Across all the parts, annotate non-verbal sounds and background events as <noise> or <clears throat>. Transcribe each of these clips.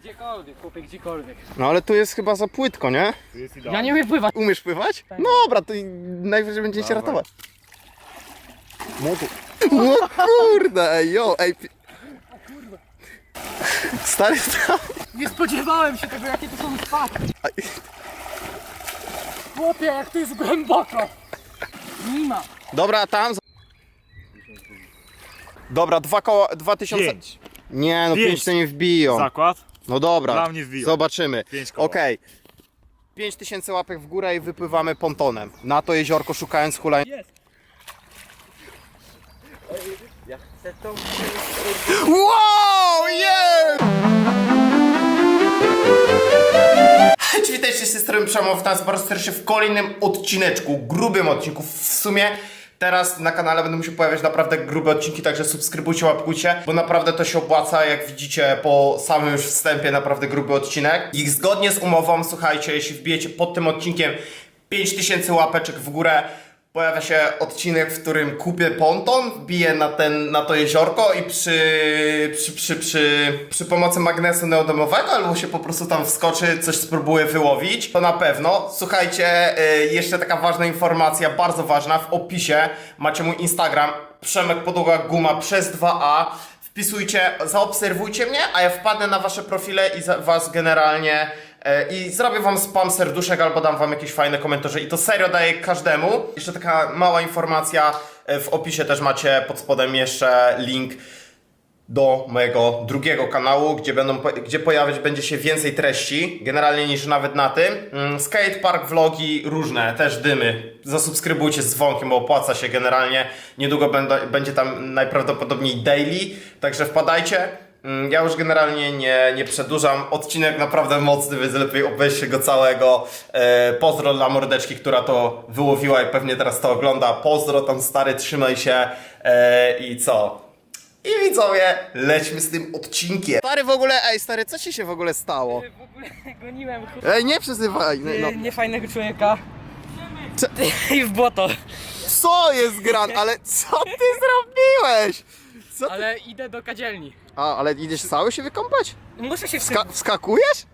Gdziekolwiek, chłopie, gdziekolwiek. No ale tu jest chyba za płytko, nie? Tu jest Ja idealnie. nie umiem pływać. Umiesz pływać? No dobra, to i najwyżej będzie cię ratować. Młodu. O kurde, ej, jo, ej. pi- Stary, tam. Nie spodziewałem się tego, jakie to są spadki. Aj. Chłopie, jak to jest głęboko. Nie ma. Dobra, tam. Dobra, dwa koła, dwa tysiące. Pięć. Nie, no Pięć. pięć to nie wbiją. Zakład. No dobra, Dla mnie wbiją. zobaczymy. Pięć koła. Okej. Pięć tysięcy łapek w górę i wypływamy pontonem. Na to jeziorko szukając hulaj. Jest. Wow, yeah! Cześć, witajcie z tej strony Przemow, raz pierwszy w kolejnym odcineczku, grubym odcinku w sumie. Teraz na kanale będą się pojawiać naprawdę grube odcinki, także subskrybujcie, łapkujcie, bo naprawdę to się opłaca, jak widzicie po samym już wstępie, naprawdę gruby odcinek. I zgodnie z umową, słuchajcie, jeśli wbijecie pod tym odcinkiem 5000 łapeczek w górę, Pojawia się odcinek, w którym kupię ponton, wbiję na, ten, na to jeziorko i przy, przy, przy, przy, przy pomocy magnesu neodomowego albo się po prostu tam wskoczy, coś spróbuję wyłowić. To na pewno. Słuchajcie, y, jeszcze taka ważna informacja, bardzo ważna. W opisie macie mój Instagram, Przemek Podłoga Guma przez 2A. Wpisujcie, zaobserwujcie mnie, a ja wpadnę na wasze profile i za, was generalnie i zrobię wam spam serduszek albo dam wam jakieś fajne komentarze i to serio daję każdemu. Jeszcze taka mała informacja, e, w opisie też macie pod spodem jeszcze link do mojego drugiego kanału, gdzie, będą, gdzie pojawiać będzie się więcej treści, generalnie niż nawet na tym. Mm, Skatepark, vlogi, różne, też dymy. Zasubskrybujcie z dzwonkiem, bo opłaca się generalnie. Niedługo będzie tam najprawdopodobniej daily, także wpadajcie. Mm, Ja już generalnie nie, nie przedłużam. Odcinek naprawdę mocny, więc lepiej obejrzcie go całego. E, pozdro dla mordeczki, która to wyłowiła i pewnie teraz to ogląda. Pozdro tam stary, trzymaj się. E, I co? I widzowie, lećmy z tym odcinkiem. Stary w ogóle, ej stary, co ci się w ogóle stało? W ogóle <laughs> goniłem Ej, nie przyzywaj. No, no. niefajnego człowieka. Co, <laughs> I w błoto. co jest gran? Ale co ty zrobiłeś? Co ty? Ale idę do kadzielni. A, ale idziesz cały się wykąpać? Muszę się Ska wska- wskakujesz?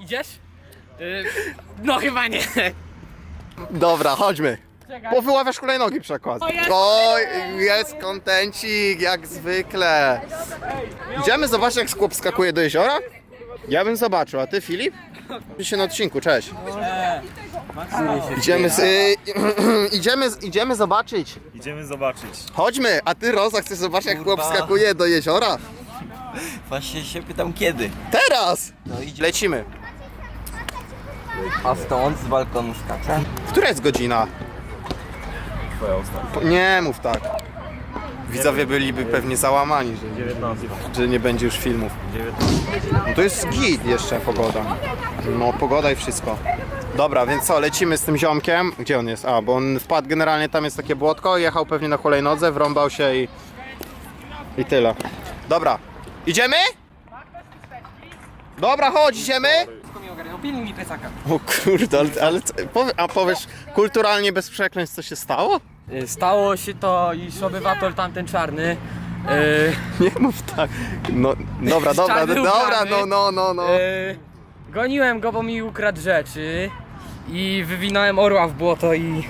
Idziesz? Y, no chyba nie. Dobra, chodźmy. Czekaj. Bo wyławiasz hulajnogi przykład. O, jest! Oj, jest kontencik, jak zwykle. Idziemy zobaczyć, jak chłop skakuje do jeziora? Ja bym zobaczył, a ty Filip? się na odcinku, cześć. Idziemy, z, y, <clears throat> idziemy, z- idziemy zobaczyć. Idziemy zobaczyć. Chodźmy, a ty Roza chcesz zobaczyć jak chłop skakuje do jeziora? <laughs> Właśnie się pytam kiedy. Teraz! No idzie. Lecimy. A stąd z balkonu skacze? Która jest godzina? Twoja ostatnia. Po- Nie mów tak. Widzowie byliby pewnie załamani, że, 19. że nie będzie już filmów. 19. No to jest git jeszcze pogoda. No pogoda i wszystko. Dobra, więc co, lecimy z tym ziomkiem. Gdzie on jest? A, bo on wpadł generalnie, tam jest takie błotko, jechał pewnie na hulajnodze, wrąbał się i... I tyle. Dobra, idziemy? Dobra, chodź, idziemy? Wszystko mi ogarnął. Pilnuj mi plecaka. O kurde, ale, ale co- powie, a powiesz kulturalnie bez przekleństw co się stało? Y, Stało się to, iż obywatel tamten czarny y, Nie mów tak. No, dobra, dobra, Czarny dobra, ubrany. no, no, no, no. y, Goniłem go, bo mi ukradł rzeczy i wywinąłem orła w błoto i...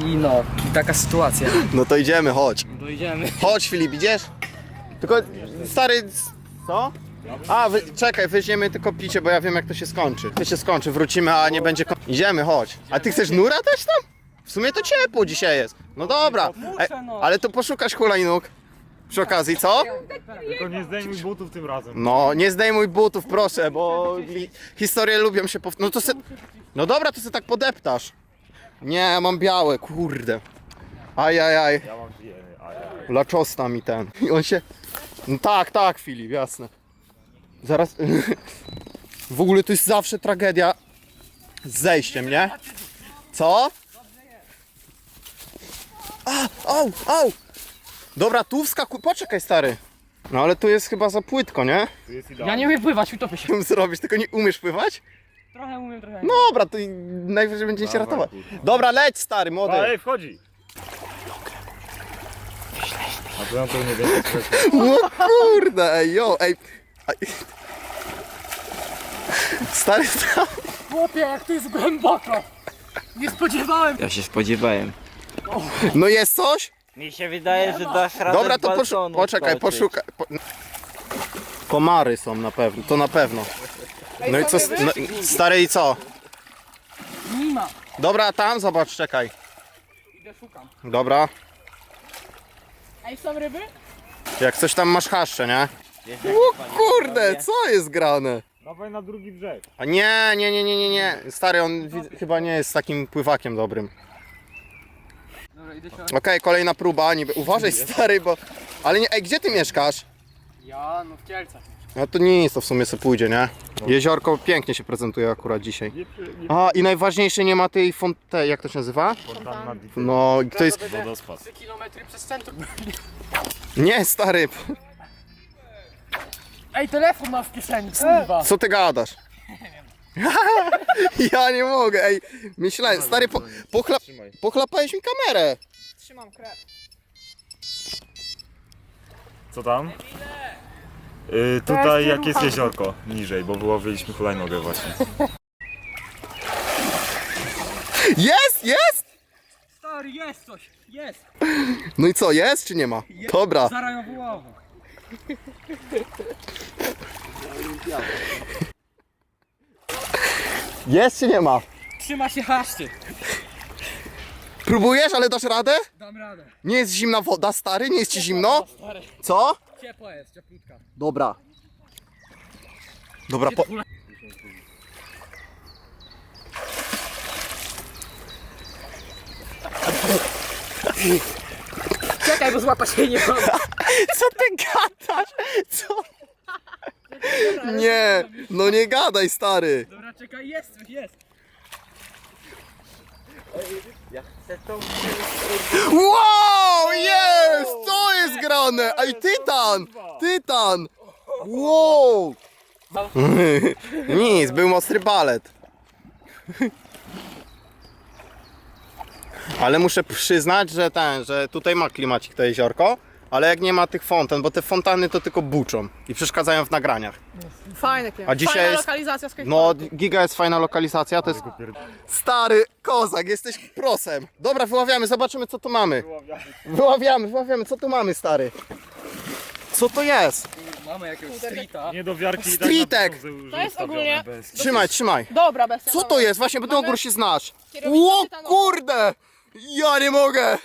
I no, i taka sytuacja. No to idziemy, chodź. Dojdziemy. Chodź Filip, idziesz? Tylko stary. Co? A, wy, czekaj, weźmiemy tylko picie, bo ja wiem jak to się skończy. To się skończy, wrócimy, a nie będzie. Kon... Idziemy, chodź. A ty chcesz nura też tam? W sumie to ciepło dzisiaj jest. No dobra. No. ale to poszukasz hulajnóg. Przy okazji, co? Tylko nie zdejmuj butów tym razem. No, nie zdejmuj butów, proszę, bo hi- historie lubią się powtarzać. No to se... No dobra, to se tak podeptasz. Nie, ja mam białe, kurde. Ajajaj. Ja mam dwie. A ja. Laczosna mi ten. I on się. No tak, tak, Filip, jasne. Zaraz. <laughs> W ogóle to jest zawsze tragedia z zejściem, nie? Co? A, au, au! Dobra, tu wskakuj. Poczekaj, stary. No ale tu jest chyba za płytko, nie? Ja nie umiem pływać, utopię się. <laughs> Zrobić, tylko nie umiesz pływać? Trochę umiem, trochę nie. No dobra, to i najwyżej będzie cię Dawaj, ratować. Dobra, leć, stary, młody. ej, wchodzi! A to ja to nie wiem. <laughs> O kurde, ej, jo, ej. Aj. Stary, tam. Chłopie, jak to jest głęboko! Nie spodziewałem Ja się spodziewałem. No jest coś? Mi się wydaje, że dasz radę Dobra, z to poszu- balkonu poczekaj, skoczyć. poszukaj. Po... Komary są na pewno, to na pewno. No i co, no, stary i co? Nie ma. Dobra, tam zobacz, czekaj. Idę szukam. Dobra, Ej, są ryby? jak coś tam masz haszcze, nie? O kurde, co jest grane? Dawaj na drugi brzeg. A nie, nie, nie, nie, nie, nie. Stary, on wi- chyba nie jest takim pływakiem dobrym. Dobra, idę się... Okej, kolejna próba, niby. Uważaj stary, bo... Ale nie, ej, gdzie ty mieszkasz? Ja, no w Kielcach. No to nic, to w sumie sobie pójdzie, nie? Jeziorko pięknie się prezentuje akurat dzisiaj. A, i najważniejsze nie ma tej fonte, jak to się nazywa? No, to jest... wodospad. 3 km przez centrum. Nie, stary, Ej, telefon ma w kieszeni, kurwa. co ty gadasz? <laughs> ja nie mogę, ej. Myślałem, stary, po, pochla, pochlapałeś mi kamerę. Trzymam krew. Co tam? Y, tutaj jak jest jeziorko niżej, bo wyłowiliśmy hulajnogę właśnie. Jest, jest! Stary, jest coś, jest. No i co, jest czy nie ma? Dobra. Zaraz ją. Jest czy nie ma? Trzyma się haszczy. Próbujesz, ale dasz radę? Dam radę. Nie jest zimna woda, stary? Nie jest ci zimno? Stary, Co? Ciepła jest, cieplutka. Dobra. Dobra, po... Czekaj, bo złapać się nie mogę. <laughs> Co ty gadasz? Co? Nie, no nie gadaj, stary. Dobra, czekaj, jest coś, jest. Wow, jest! To jest grane! Ej, tytan! Tytan! Wow! <laughs> Nic, był mocny balet. Ale muszę przyznać, że ten, że tutaj ma klimacik to jeziorko, ale jak nie ma tych fontan, bo te fontany to tylko buczą i przeszkadzają w nagraniach. Fajne. A dzisiaj Fajna jest- lokalizacja No, giga jest fajna lokalizacja, to jest... Stary kozak, jesteś prosem. Dobra, wyławiamy, zobaczymy co tu mamy. Wyławiamy, wyławiamy, co tu mamy, stary. Co to jest? Mamy jakiegoś streeta. Nie do wiarki i Streetek! tak że To jest ustawione ogólnie- bez- Trzymaj, trzymaj. Dobra, bestia. Co to jest? Właśnie, bo ty ogór się znasz. kierownicę O tytanową. kurde! Ja nie mogę!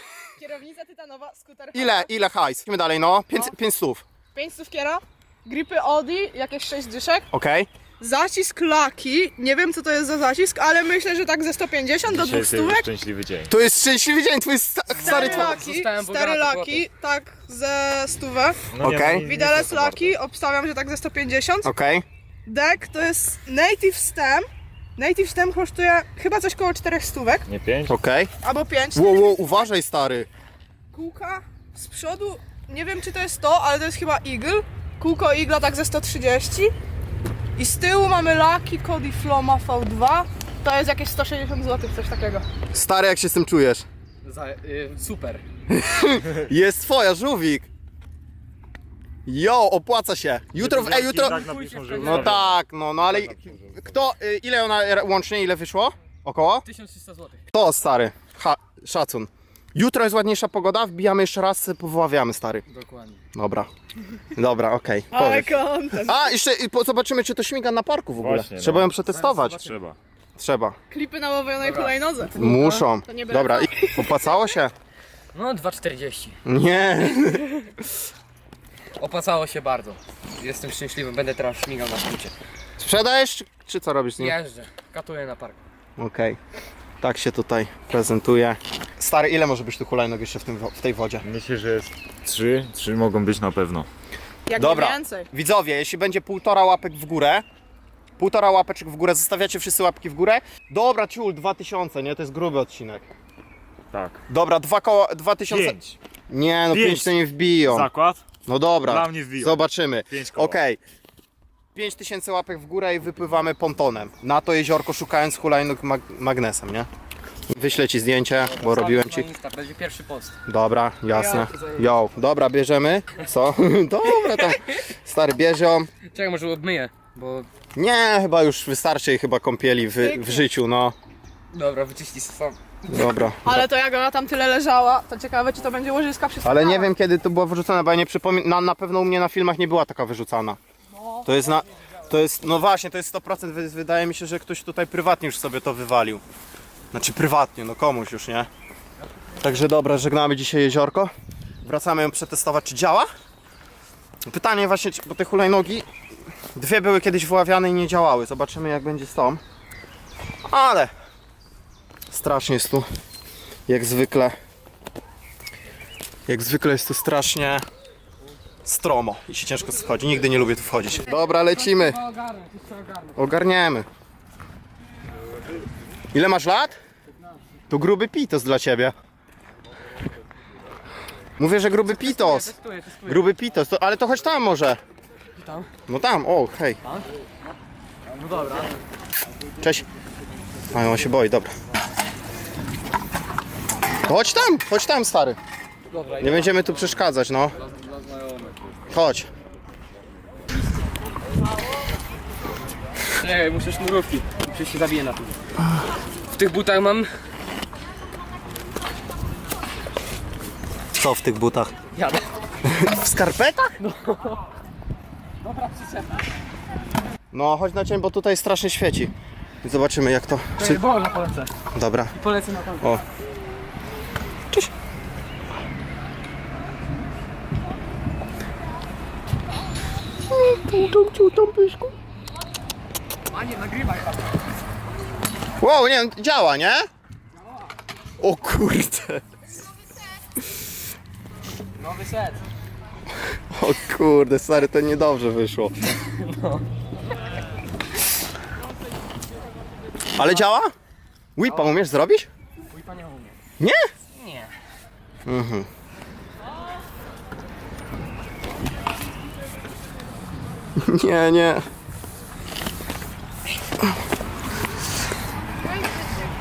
Kierownica tytanowa, skuter Ile, ile hajs? Idźmy dalej, no. Pięć, No. pięć stów. 5 stów kiera, gripy Audi, jakieś 6 dyszek, Okej. zacisk laki, nie wiem co to jest za zacisk, ale myślę, że tak ze 150 do Dzisiaj 200 jest stówek. szczęśliwy dzień. To jest szczęśliwy dzień, twój sta- stary... Stary laki, Zostałem stary bogaty laki, tak ze 100. No nie, Okej. no nie- nie Widelec jest to laki, obstawiam, że tak ze 150. Okej. Deck to jest native stem. Native stem kosztuje chyba coś koło 4 stówek, Nie pięć? Okej. albo 5. Wow, wow, uważaj, stary. Kółka z przodu, nie wiem czy to jest to, ale to jest chyba Eagle. Kółko Eagle tak ze 130. I z tyłu mamy Lucky Cody Floma V2. To jest jakieś 160 zł, coś takiego. Stary, jak się z tym czujesz? Za, y, super. <laughs> Jest twoja, żółwik. Jo, opłaca się. Jutro, ej, wiarki jutro... i Tak napiszą, że No tak, no, no ale... Kto, y, ile ona łącznie, ile wyszło? Około? 1300 zł. To, stary. Ha, szacun. Jutro jest ładniejsza pogoda, wbijamy jeszcze raz, powyławiamy, stary. Dokładnie. Dobra. Dobra, okej. <laughs> Ale content. A, jeszcze po- zobaczymy, czy to śmiga na parku w ogóle. Właśnie, no. Trzeba ją przetestować. Trzeba. Trzeba. Klipy na łowionej hulajnodze. Muszą. To nie Dobra, i opłacało się? No 2,40. Nie. <laughs> Opłacało się bardzo. Jestem szczęśliwy, będę teraz śmigał na skrócie. Sprzedajesz, czy, co robisz z nim? Jeżdżę, katuję na park. Okej. Tak się tutaj prezentuje. Stary, ile może być tu hulajnog jeszcze w, tym, wo- w tej wodzie? Myślę, że jest trzy. Trzy mogą być na pewno. Jak Dobra. nie więcej. Widzowie, jeśli będzie półtora łapek w górę, półtora łapeczek w górę, zostawiacie wszyscy łapki w górę. Dobra, ciul, 2000, nie? To jest gruby odcinek. Tak. Dobra, dwa koła, 2000. Pięć. Nie, no Pięć. 5 to nie wbiją. Zakład? No dobra, Dla mnie zobaczymy. Pięć koła. Okej. 5000 łapek w górę i wypływamy pontonem. Na to jeziorko szukając hulajnóg mag magnesem, nie? Wyślę ci zdjęcie, bo robiłem ci. Będzie pierwszy post. Dobra, jasne. Jo, dobra, bierzemy. Co? <laughs> Dobra, tam. Stary bierze ją. Czekaj, może obmyję. Bo... Nie, chyba już wystarczy jej chyba kąpieli w, w życiu, no. Dobra, wyczyści sam. Dobra. Ale to jak ona tam tyle leżała, to ciekawe czy to będzie łożyska przy Ale nie wiem kiedy to była wyrzucona, bo ja nie przypominam, na, na pewno u mnie na filmach nie była taka wyrzucana. To jest na, to jest, no właśnie, to jest 100%, wy- wydaje mi się, że ktoś tutaj prywatnie już sobie to wywalił. Znaczy prywatnie, no komuś już, nie? Także dobra, żegnamy dzisiaj jeziorko. Wracamy ją przetestować, czy działa. Pytanie właśnie, czy- bo te hulajnogi, dwie były kiedyś wyławiane i nie działały. Zobaczymy jak będzie z tą. Ale strasznie jest tu, jak zwykle, jak zwykle jest tu strasznie stromo i się ciężko schodzi. Nigdy nie lubię tu wchodzić. Dobra, lecimy. Ogarniemy. Ile masz lat? To gruby pitos dla ciebie. Mówię, że gruby pitos. Gruby pitos, to, ale to chodź tam może. No tam, o, hej. No dobra. Cześć. A on się boi, dobra. Chodź tam, chodź tam, stary. Dobra, Nie będziemy tu przeszkadzać, no. Chodź. Ej, muszę sznurówki. Muszę się zabiję na tym. W tych butach mam... Co w tych butach? Jadę. W skarpetach? No. No, chodź na cień, bo tutaj strasznie świeci. I zobaczymy jak to... Czy... Boże, polecę. Dobra. Polecę na tam. O. Cześć. A nie, nagrywaj. Wow, nie, działa, nie? O kurde. Nowy set. O kurde, stary, to niedobrze wyszło. Ale działa? Whipa umiesz zrobić? Mój panie umie. Nie? Nie. <laughs> Nie, nie.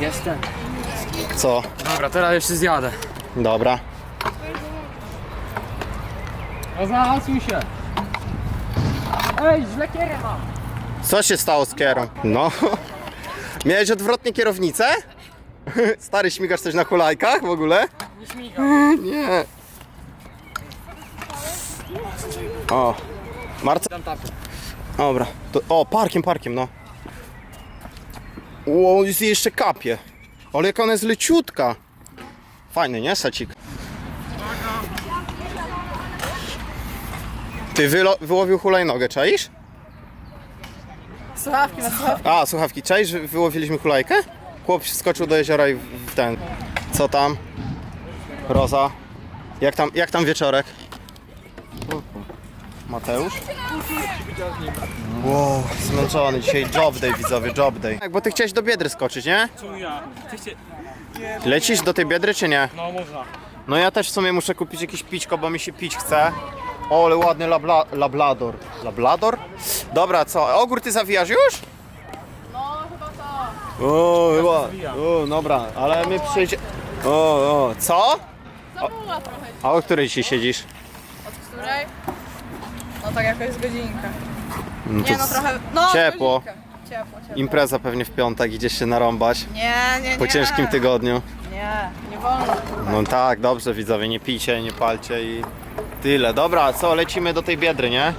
Jestem. Co? Dobra, teraz jeszcze zjadę. Dobra. No się. Ej, źle kierę mam. Co się stało z kierą? No. Miałeś odwrotnie kierownicę? <laughs> Stary, śmigasz coś na hulajkach w ogóle? Nie śmiga. <laughs> Nie. O. Marce... Dam tapę. Dobra. To, o, parkiem, parkiem, no. O, jest jeszcze kapie. Ale jak ona jest leciutka. Fajny, nie, sacik? Ty wylo- wyłowił hulajnogę, czaisz? Słuchawki na słuchawki. A, słuchawki, czaisz, wyłowiliśmy hulajkę? Chłop skoczył do jeziora i w ten... Co tam? Roza. Jak tam, jak tam wieczorek? Mateusz? Wow, zmęczony dzisiaj. Job day, widzowie, job day. Tak, bo ty chciałeś do Biedry skoczyć, nie? Ja. Lecisz do tej Biedry, czy nie? No można. No ja też w sumie muszę kupić jakieś pićko, bo mi się pić chce. O, ale ładny labla, lablador. Lablador? Dobra, co? Ogór ty zawijasz już? No chyba to. O, chyba. O, dobra, ale my przyjdzie... O, o, co? Zamuła trochę. A o której dzisiaj siedzisz? Od której? No tak jakoś z godzinkę. No Nie no trochę. No, z Ciepło. godzinkę. Ciepło, ciepło. Impreza pewnie w piątek, idziesz się narąbać Nie, nie, nie. po ciężkim tygodniu. Nie, nie wolno. No tak, dobrze widzowie, nie pijcie, nie palcie i tyle. Dobra, co, lecimy do tej Biedry, nie?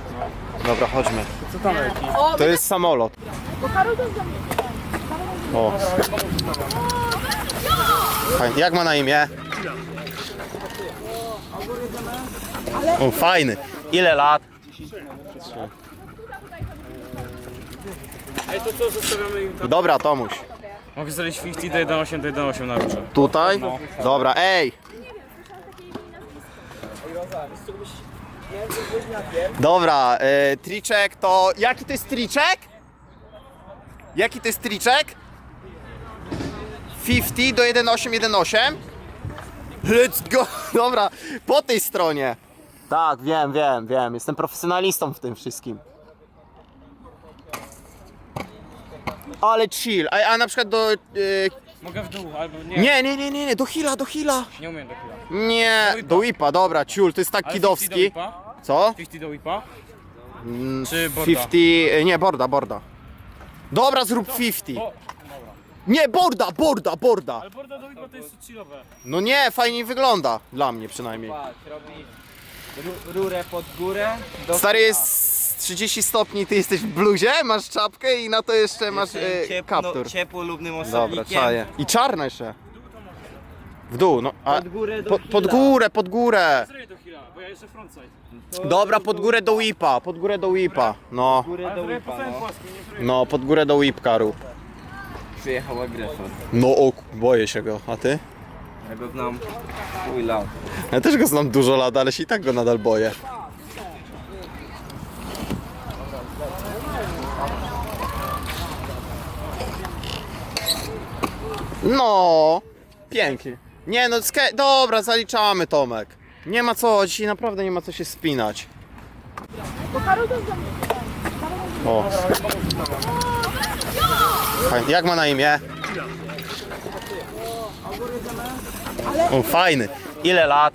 Dobra, chodźmy. Co tam leci? O, To jest samolot. O. Jak ma na imię? O, fajny. Ile lat? Ej, to co, zostawiamy im tam? Dobra, Tomuś. Mogę zrobić 50 do 1.8 do 1.8 na ruszę. Tutaj? Dobra, ej! Dobra, e, triczek to... Jaki to jest triczek? Jaki to jest triczek? 50 do 1.8, 1.8? Let's go! <laughs> Dobra, po tej stronie. Tak, wiem, wiem, wiem. Jestem profesjonalistą w tym wszystkim. Ale chill. A, a na przykład do... e, Mogę w dół, albo nie. nie, nie, nie, nie, nie, do hila, do hila. Nie umiem do chwila. Nie, do whipa, dobra, ciul, to jest tak Ale 50 do kidowski. whipa? Co? 50 do whipa? Czy borda? 50, e, nie, borda, borda. Dobra, zrób 50. Nie, borda, borda, borda. Ale borda do to jest chillowe. No nie, fajnie wygląda. Dla mnie przynajmniej. Patrz, robi ru- rurę pod górę. Do Stary dna. jest 30 stopni, ty jesteś w bluzie, masz czapkę i na to jeszcze masz Jestem e, ciepło- kaptur. ciepłolubnym Dobra, osobnikiem. czaję. I czarne jeszcze. W dół, no. A, Pod górę do pod, pod hila. górę, pod górę. Do Hila, bo ja jeszcze frontside. Dobra, pod górę do whipa, pod górę do whipa. No, Górę do łypa, no. nie no, pod górę do whipka rób. Przyjechał agresor. No o, boję się go, a ty? Ja go znam chuj lat. Ja też go znam dużo lat, ale się i tak go nadal boję. No, pięknie. Nie no, ske- dobra, zaliczamy Tomek. Nie ma co, dzisiaj naprawdę nie ma co się spinać. O. Jak ma na imię? O, fajny. Ile lat?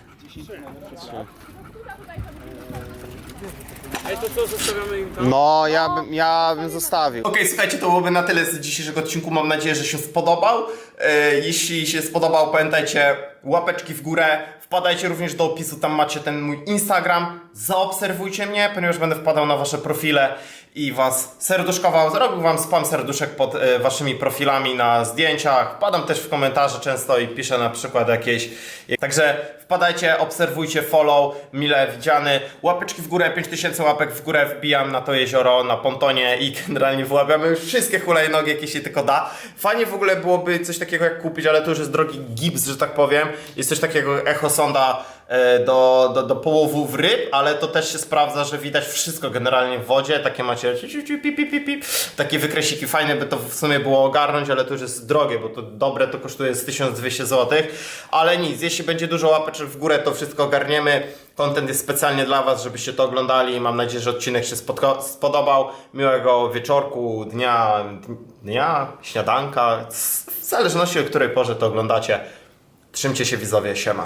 Ej, to co, zostawiamy im tam? No, ja bym, ja bym zostawił. Okej, słuchajcie, to byłoby na tyle z dzisiejszego odcinku. Mam nadzieję, że się spodobał. E, jeśli się spodobał, pamiętajcie, łapeczki w górę. Wpadajcie również do opisu, tam macie ten mój Instagram. Zaobserwujcie mnie, ponieważ będę wpadał na wasze profile i was serduszkował. Zrobił wam spam serduszek pod e, waszymi profilami na zdjęciach. Wpadam też w komentarze często i piszę na przykład jakieś. Także wpadajcie, obserwujcie, follow, mile widziany. Łapeczki w górę, 5000 łapek w górę wbijam na to jezioro, na pontonie i generalnie wyłapiamy już wszystkie hulajnogi, jakie się tylko da. Fajnie w ogóle byłoby coś takiego jak kupić, ale to już jest drogi gips, że tak powiem. Jest coś takiego echo sonda e, do, do, do połowów ryb, ale to też się sprawdza, że widać wszystko generalnie w wodzie. Takie macie takie wykresiki fajne, by to w sumie było ogarnąć, ale to już jest drogie, bo to dobre to kosztuje z 1200 zł. Ale nic, jeśli będzie dużo łapeczek w górę, to wszystko ogarniemy. Content jest specjalnie dla Was, żebyście to oglądali. Mam nadzieję, że odcinek się spodobał. Miłego wieczorku, dnia, dnia, śniadanka, w zależności o której porze to oglądacie. Trzymcie się widzowie, siema.